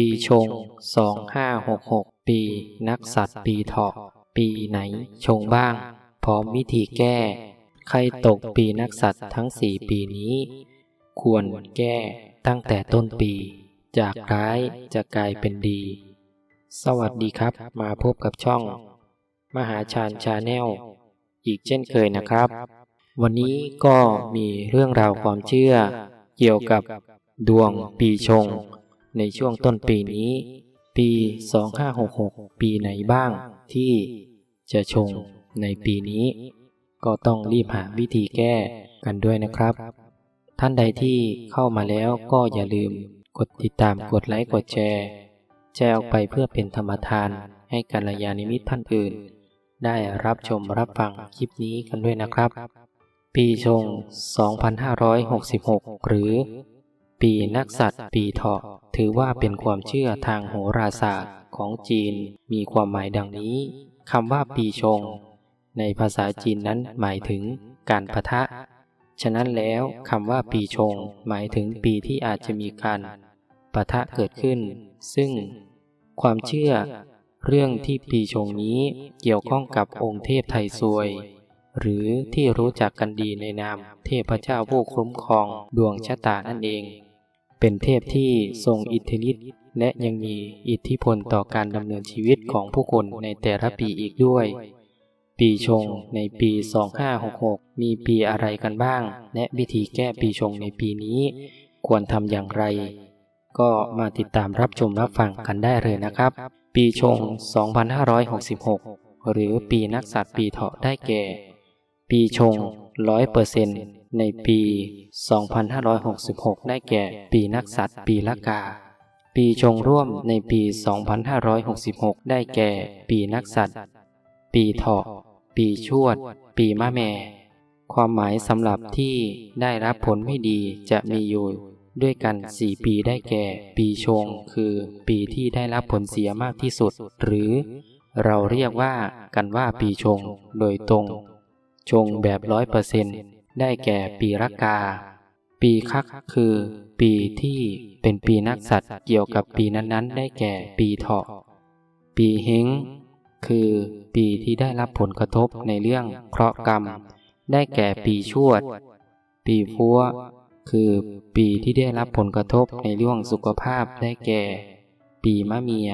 ปีชง 2566 ปีนักสัตว์ปีเถาะปีไหนชงบ้าง พร้อมวิธีแก้ ใครตกปีนักสัตว์ทั้งสี่ปีนี้ ควรแก้ตั้งแต่ต้นปี จากร้ายจะกลายเป็นดี สวัสดีครับมาพบกับช่อง มหาชาญชาแนลอีกเช่นเคยนะครับ วันนี้ก็มีเรื่องราวความเชื่อ เกี่ยวกับดวงปีชง ในช่วงต้นปีนี้ ปี 2566 ปีไหนบ้างที่จะชงในปีนี้ ก็ต้องรีบหาวิธีแก้กันด้วยนะครับ ท่านใดที่เข้ามาแล้วก็อย่าลืมกดติดตามกดไลค์กดแชร์ แชร์ออกไปเพื่อเป็นธรรมทานให้กัลยาณมิตรท่านอื่น ได้รับชมรับฟังคลิปนี้กันด้วยนะครับ ปีชง 2566 หรือ ปีนักสัตว์ปีเถาะถือว่าเป็นความเชื่อทางโหราศาสตร์ของจีนมีความหมายดังนี้คำว่าปีชง ในภาษาจีนนั้นหมายถึงการปะทะ ฉะนั้นแล้วคำว่าปีชง หมายถึงปีที่อาจจะมีการปะทะเกิดขึ้น ซึ่งความเชื่อ เรื่องที่ปีชงนี้เกี่ยวข้องกับองค์เทพไทยซวย หรือที่รู้จักกันดีในนามเทพเจ้าผู้คุ้มครองดวงชะตานั่นเอง เป็นเทพที่ทรงอิทธิฤทธิ์และยังมีอิทธิพลต่อการดำเนินชีวิตของผู้คนในแต่ละปีอีกด้วย ปีชงในปี 2566 มีปีอะไรกันบ้าง และวิธีแก้ปีชงในปีนี้ ควรทำอย่างไร ก็มาติดตามรับชมรับฟังกันได้เลยนะครับ ปีชง 2566 หรือปีนักสัตว์ปีเถาะได้แก่ ปีชง 100% ในปี 2566 ได้แก่ปีนักสัตว์ปีละกา ปีชงร่วมในปี 2566 ได้แก่ปีนักสัตว์ปีเถาะ ปีชวด ปีมะแม่ ความหมายสำหรับที่ได้รับผลไม่ดีจะมีอยู่ด้วยกัน 4 ปีได้แก่ ปีชง คือปีที่ได้รับผลเสียมากที่สุด หรือเราเรียกว่ากันว่าปีชงโดยตรง ชงแบบร้อยเปอร์เซ็นต์ ได้แก่ปีรากา ปีคักคือ ปีที่เป็นปีนักสัตว์เกี่ยวกับปีนั้นๆ ได้แก่ปีเถาะ ปีเฮงคือปีที่ได้รับผลกระทบในเรื่องเคราะห์กรรม ได้แก่ปีชวด ปีพัวคือปีที่ได้รับผลกระทบในเรื่องสุขภาพได้แก่ ปีมะเมีย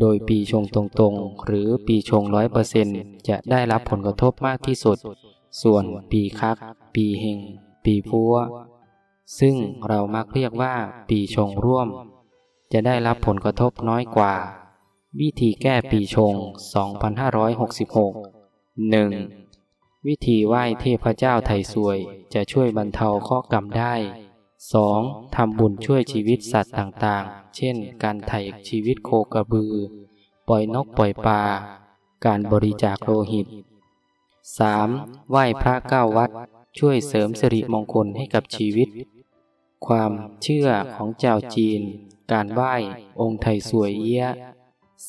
โดยปีชงตรงๆ หรือปีชงร้อยเปอร์เซ็นจะได้รับผลกระทบมากที่สุด ส่วนปีคัก ปีเฮง ปีพัว ซึ่งเรามักเรียกว่าปีชงร่วม จะได้รับผลกระทบน้อยกว่า วิธีแก้ปีชง 2566 1. วิธีไหว้เทพเจ้าไทยสวยจะช่วยบรรเทาข้อกรรมได้ 2. ทำบุญช่วยชีวิตสัตว์ต่างๆ เช่น การไถ่ชีวิตโคกระบือ ปล่อยนกปล่อยปลา การบริจาคโลหิต 3. ไหว้พระเก้าวัด ช่วยเสริมสิริมงคลให้กับชีวิต ความเชื่อของเจ้าจีน การไหว้องค์ไทยสวยเอี้ย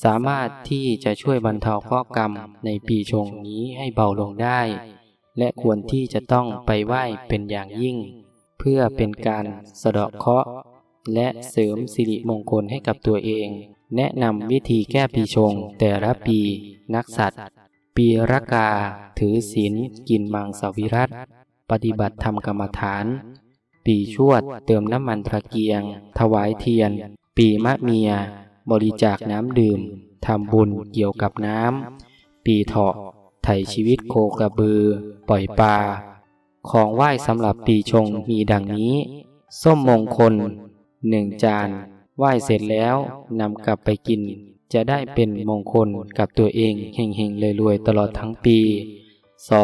สามารถที่จะช่วยบรรเทาข้อกรรมในปีชงนี้ให้เบาลงได้ และควรที่จะต้องไปไหว้เป็นอย่างยิ่ง เพื่อเป็นการสะเดาะเคราะห์และเสริมสิริมงคลให้กับตัวเอง แนะนำวิธีแก้ปีชงแต่ละปีนักสัตว์ ปีรากา ถือศีลกินมังสวิรัตปฏิบัติธรรมกรรมฐาน ปีชวดเติมน้ำมันตะเกียง ถวายเทียน ปีมะเมีย บริจาคน้ำดื่มทำบุญเกี่ยวกับน้ำ ปีเถาะไถ่ชีวิตโคกระบือ ปล่อยปลา ของไหว้สำหรับปีชงมีดังนี้ ส้มมงคลหนึ่งจาน ไหว้เสร็จแล้วนำกลับไปกิน จะได้เป็นมงคลกับตัวเองเฮงๆรวยๆตลอดทั้งปี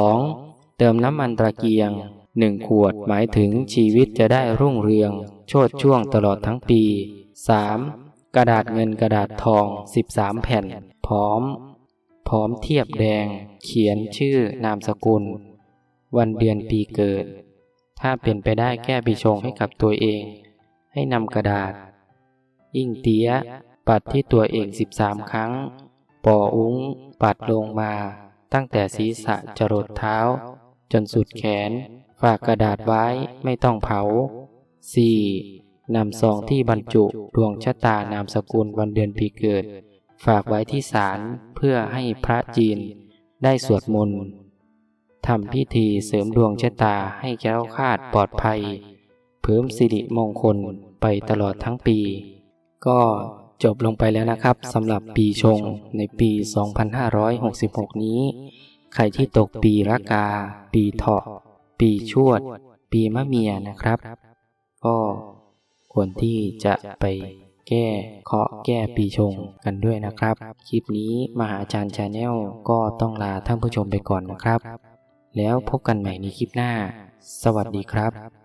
2. เติมน้ำมันตะเกียงหนึ่งขวดหมายถึงชีวิตจะได้รุ่งเรือง โชดช่วงตลอดทั้งปี 3. กระดาษเงินกระดาษทอง 13 แผ่น พร้อม พร้อมเทียบแดง เขียนชื่อนามสกุล วันเดือนปีเกิด ถ้าเป็นไปได้แก้ปีชงให้กับตัวเอง ให้นำกระดาษ อิ่งเตี้ย ปัดที่ตัวเอง13ครั้งปออุ้ง ปัดลงมา ตั้งแต่ศีรษะจรดเท้า จนสุดแขน ฝากกระดาษไว้ไม่ต้องเผา 4. นำซองที่บรรจุดวงชะตานามสกุลวันเดือนปีเกิด ฝากไว้ที่ศาลเพื่อให้พระจีนได้สวดมนต์ทำพิธีเสริมดวงชะตาให้แคล้วคาดปลอดภัย เพิ่มสิริมงคลไปตลอดทั้งปี ก็ จบลงไปแล้วนะครับสำหรับปีชงในปี 2566 นี้ ใครที่ตกปีละกา ปีเถาะ ปีชวด ปีมะเมียนะครับ ก็ควรที่จะไปแก้เคาะแก้ปีชงกันด้วยนะครับ คลิปนี้มหาอาจารย์ชาแนลก็ต้องลาท่านผู้ชมไปก่อนนะครับ แล้วพบกันใหม่ในคลิปหน้า สวัสดีครับ